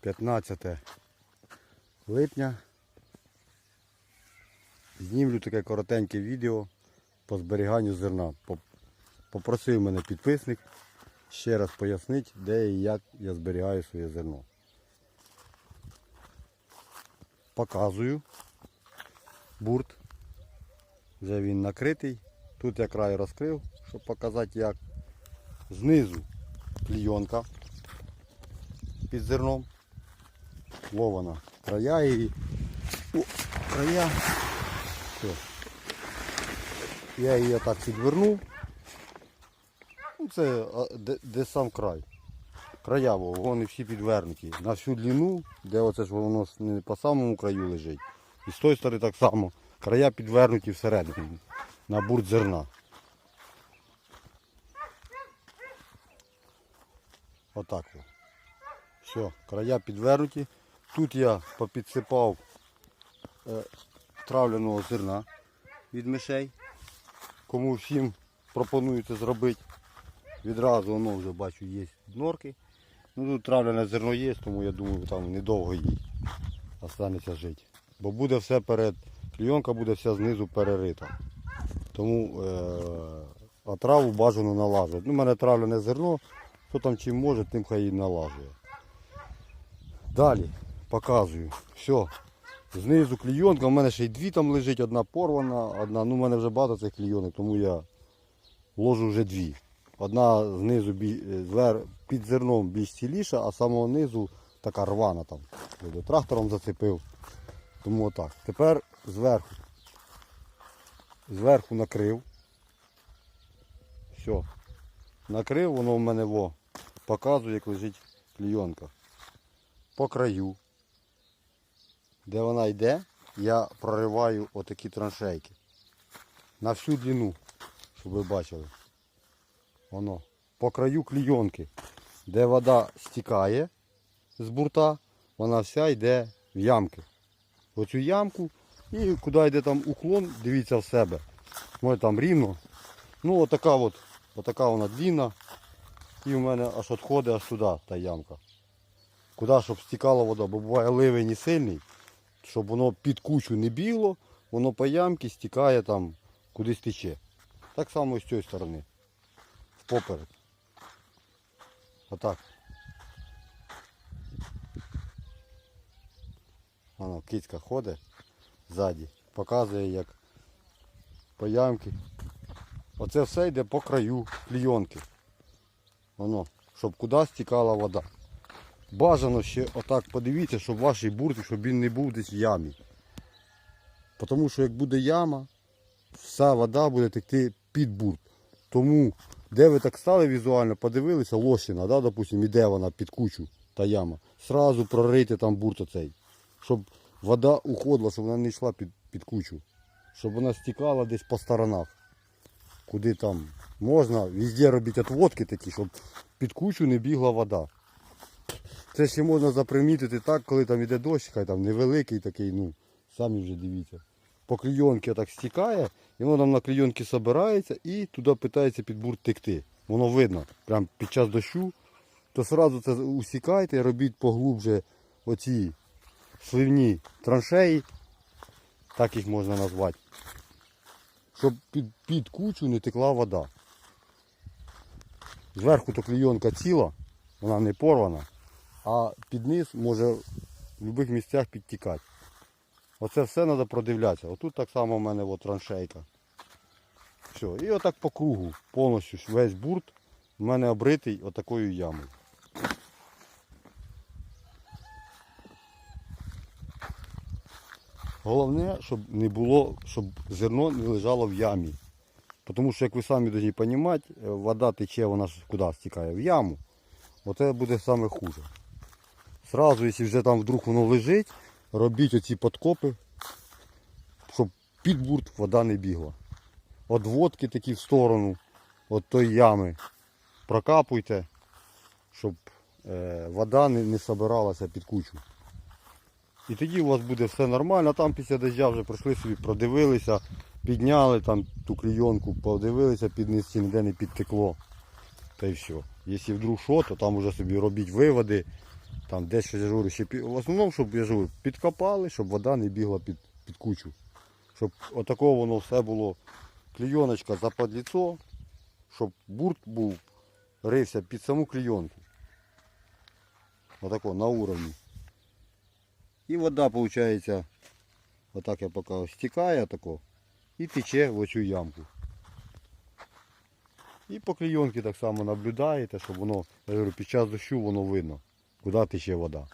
15 липня. Знімлю таке коротеньке відео по зберіганню зерна. Попросив мене підписник ще раз пояснити, де і як я зберігаю своє зерно. Показую бурт. Вже він накритий. Тут я край розкрив, щоб показати як. Знизу клійонка під зерном. Лована края її. О, края. Все. Я її так підвернув. Ну, це де, де сам край. Края, вони всі підвернуті. На всю длину, де оце ж воно не по самому краю лежить. І з тої сторони так само. Края підвернуті всередину. На бурт зерна. Отак. Все, края підвернуті. Тут я попідсипав е, травляного зерна від мишей. Кому всім пропоную це зробити. Відразу воно вже бачу є норки. Ну тут травляне зерно є, тому я думаю, там недовго їй останеться жити. Бо буде все перед, клійонка буде вся знизу перерита. Тому е, а траву бажано налажувати. Ну, у мене травляне зерно, хто там чим може, тим хай і налажує. Далі показую. Все. Знизу клійонка, у мене ще й дві там лежить, одна порвана, одна, ну у мене вже багато цих клійонок, тому я ложу вже дві. Одна знизу е, під зерном більш ціліша, а самого низу така рвана там. Трактором зацепив. Тому отак. Тепер зверху. Зверху накрив. Все. Накрив, воно в мене во. Показує, як лежить клійонка. По краю. Де вона йде, я прориваю отакі траншейки. На всю длину, щоб ви бачили. Воно. По краю клійонки, де вода стікає з бурта, вона вся йде в ямки. Оцю ямку і куди йде там уклон, дивіться в себе. Може там рівно. Ну отака от, отака вона длинна. І в мене аж відходить аж туди та ямка. Куди, щоб стікала вода, бо буває ливень і сильний, щоб воно під кучу не бігло, воно по ямці стікає там, кудись тече. Так само з цієї сторони. Поперек. Отак. Воно, кицька ходить ззаді, показує як по ямки. Оце все йде по краю клійонки. Воно, щоб куди стікала вода. Бажано ще отак подивіться, щоб ваш бурт, щоб він не був десь в ямі. Тому що як буде яма, вся вода буде текти під бурт. Тому, де ви так стали візуально, подивилися, лощина, да, допустим, іде вона під кучу та яма. Сразу прорийте там бурт оцей. Щоб вода уходила, щоб вона не йшла під, під кучу. Щоб вона стікала десь по сторонах. Куди там можна, везде робити отводки такі, щоб під кучу не бігла вода. Це ще можна запримітити так, коли там іде дощ, хай там невеликий такий, ну, самі вже дивіться. По клійонці так стікає, і воно там на клійонці збирається і туди питається під бурт текти. Воно видно, прям під час дощу, то одразу це усікайте, робіть поглубже оці сливні траншеї, так їх можна назвати. Щоб під, під кучу не текла вода. Зверху то клійонка ціла, вона не порвана а під низ може в будь-яких місцях підтікати. Оце все треба продивлятися. Отут так само в мене от траншейка. Все. І отак по кругу, повністю весь бурт в мене обритий отакою ямою. Головне, щоб не було, щоб зерно не лежало в ямі. Тому що, як ви самі розуміти, вода тече, вона ж куди стікає? В яму. Оце буде саме хуже. Сразу, якщо вже там вдруг воно лежить, робіть оці подкопи, щоб під бурт вода не бігла. Одводки такі в сторону от тої ями прокапуйте, щоб е, вода не, не собиралася під кучу. І тоді у вас буде все нормально, там після дождя вже пройшли собі, продивилися, підняли там ту клійонку, подивилися під ніде не підтекло. Та й все. Якщо вдруг що, то там вже собі робіть виводи, Там десь я говорю, ще в основному, щоб я ж говорю, підкопали, щоб вода не бігла під, під кучу. Щоб отаково воно все було клійоночка за подліцо, щоб бурт був, рився під саму клійонку. Отако, на уровні. І вода, виходить, отак я поки стікає тако, і тече в оцю ямку. І по клійонці так само наблюдаєте, щоб воно, я говорю, під час дощу воно видно, куди тече вода.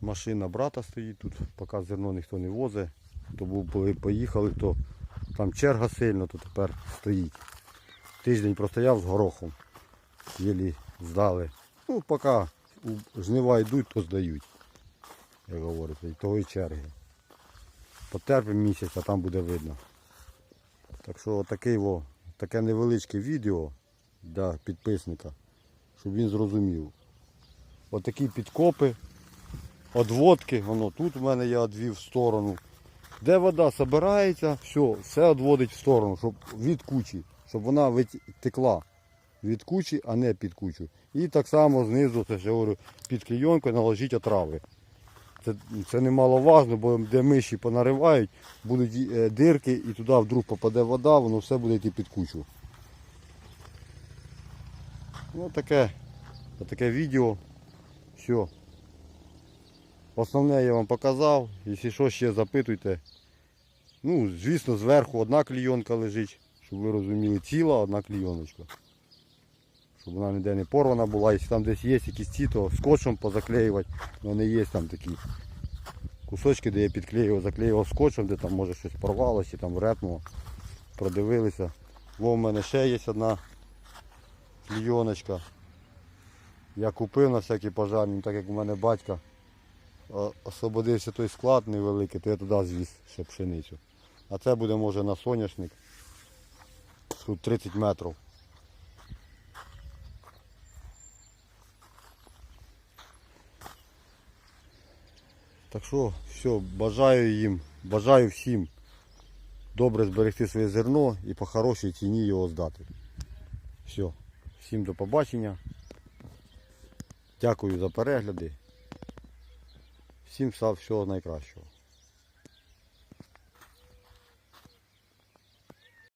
Машина брата стоїть тут, поки зерно ніхто не возить. То поїхали, то там черга сильно, то тепер стоїть. Тиждень простояв з горохом. Єлі здали. Ну, поки жнива йдуть, то здають. Як говориться, і того і черги. Потерпимо місяць, а там буде видно. Так що во, таке невеличке відео для підписника, щоб він зрозумів. Отакі підкопи, одводки, воно тут в мене я одвів в сторону. Де вода збирається, все, все одводить в сторону, щоб від кучі, щоб вона вит- текла від кучі, а не під кучу. І так само знизу, це я говорю, під клійонкою наложіть отрави. Це, це немаловажно, бо де миші понаривають, будуть е, дирки і туди вдруг попаде вода, воно все буде йти під кучу. Ну таке, таке відео. Все. Основне я вам показав. Якщо що ще запитуйте. Ну, звісно, зверху одна клійонка лежить, щоб ви розуміли, ціла одна клійоночка. Щоб вона ніде не порвана була. Якщо там десь є якісь ці, то скотчем позаклеювати. Мене є там такі кусочки, де я підклеював, заклеював скотчем, де там може щось порвалося, там репнуло. Продивилися. Во в мене ще є одна клійоночка. Я купив на всякий пожарний, так як у мене батька освободився той склад невеликий, то я туди звіз ще пшеницю. А це буде може на соняшник. Тут 30 метрів. Так що, все, бажаю їм, бажаю всім добре зберегти своє зерно і по хорошій ціні його здати. Все, всім до побачення. Дякую за перегляди. Всім всього найкращого.